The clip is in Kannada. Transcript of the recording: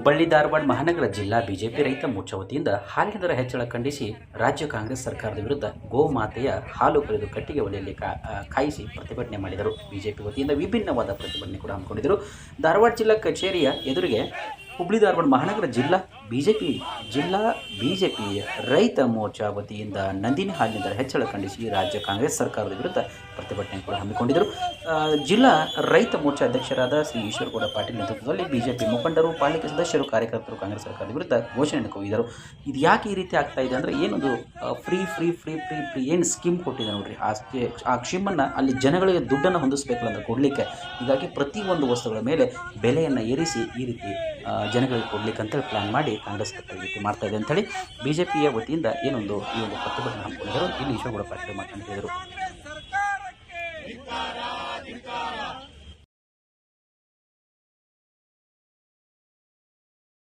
ಹುಬ್ಬಳ್ಳಿ, ಧಾರವಾಡ ಮಹಾನಗರ ಜಿಲ್ಲಾ ಬಿಜೆಪಿ ರೈತ ಮೋರ್ಚಾ ವತಿಯಿಂದ ಹಾಲಿನ ದರ ಹೆಚ್ಚಳ ಖಂಡಿಸಿ ರಾಜ್ಯ ಕಾಂಗ್ರೆಸ್ ಸರ್ಕಾರದ ವಿರುದ್ಧ ಗೋಮಾತೆಯ ಹಾಲು ಕರೆದು ಕಟ್ಟಿಗೆ ಒಲೆಯಲ್ಲಿ ಕಾಯಿಸಿ ಪ್ರತಿಭಟನೆ ಮಾಡಿದರು. ಬಿಜೆಪಿ ವತಿಯಿಂದ ವಿಭಿನ್ನವಾದ ಪ್ರತಿಭಟನೆ ಕೂಡ ಹಮ್ಮಿಕೊಂಡಿದ್ದರು. ಧಾರವಾಡ ಜಿಲ್ಲಾ ಕಚೇರಿಯ ಎದುರಿಗೆ ಹುಬ್ಬಳ್ಳಿ ಧಾರವಾಡ ಮಹಾನಗರ ಜಿಲ್ಲಾ ಬಿಜೆಪಿ ಜಿಲ್ಲಾ ಬಿಜೆಪಿ ರೈತ ಮೋರ್ಚಾ ವತಿಯಿಂದ ನಂದಿನಿ ಹಾಲಿನ ದರ ಹೆಚ್ಚಳ ಖಂಡಿಸಿ ರಾಜ್ಯ ಕಾಂಗ್ರೆಸ್ ಸರ್ಕಾರದ ವಿರುದ್ಧ ಪ್ರತಿಭಟನೆ ಕೂಡ ಹಮ್ಮಿಕೊಂಡಿದ್ದರು. ಜಿಲ್ಲಾ ರೈತ ಮೋರ್ಚಾ ಅಧ್ಯಕ್ಷರಾದ ಶ್ರೀ ಈಶ್ವರಗೌಡ ಪಾಟೀಲ್ ನೇತೃತ್ವದಲ್ಲಿ ಬಿಜೆಪಿ ಮುಖಂಡರು, ಪಾಲಿಕೆ ಸದಸ್ಯರು, ಕಾರ್ಯಕರ್ತರು ಕಾಂಗ್ರೆಸ್ ಸರ್ಕಾರದ ವಿರುದ್ಧ ಘೋಷಣೆ ಕೂಗಿದರು. ಇದು ಯಾಕೆ ಈ ರೀತಿ ಆಗ್ತಾ ಇದೆ ಅಂದರೆ ಏನೊಂದು free free free free free ಏನು ಸ್ಕೀಮ್ ಕೊಟ್ಟಿದೆ ನೋಡ್ರಿ. ಆ ಆ ಕ್ಷೀಮನ್ನು ಅಲ್ಲಿ ಜನಗಳಿಗೆ ದುಡ್ಡನ್ನು ಹೊಂದಿಸಬೇಕಲ್ಲ ಅಂತ ಕೊಡಲಿಕ್ಕೆ, ಹೀಗಾಗಿ ಪ್ರತಿಯೊಂದು ವಸ್ತುಗಳ ಮೇಲೆ ಬೆಲೆಯನ್ನು ಏರಿಸಿ ಈ ರೀತಿ ಜನಗಳಿಗೆ ಕೊಡ್ಲಿಕ್ಕೆ ಅಂತೇಳಿ ಪ್ಲ್ಯಾನ್ ಮಾಡಿ ಕಾಂಗ್ರೆಸ್ ಸರ್ಕಾರ ಮಾಡ್ತಾ ಇದೆ ಅಂತೇಳಿ ಬಿ ಜೆ ಪಿಯ ವತಿಯಿಂದ ಏನೊಂದು ಈ ಒಂದು ಪ್ರತಿಭಟನೆ ಹಮ್ಮಿಕೊಂಡಿದ್ದರು, ಇಲ್ಲಿ ಈಶ್ವರಗೌಡ ಪಾಟೀಲ್ ಮಾತನಾಡಿದರು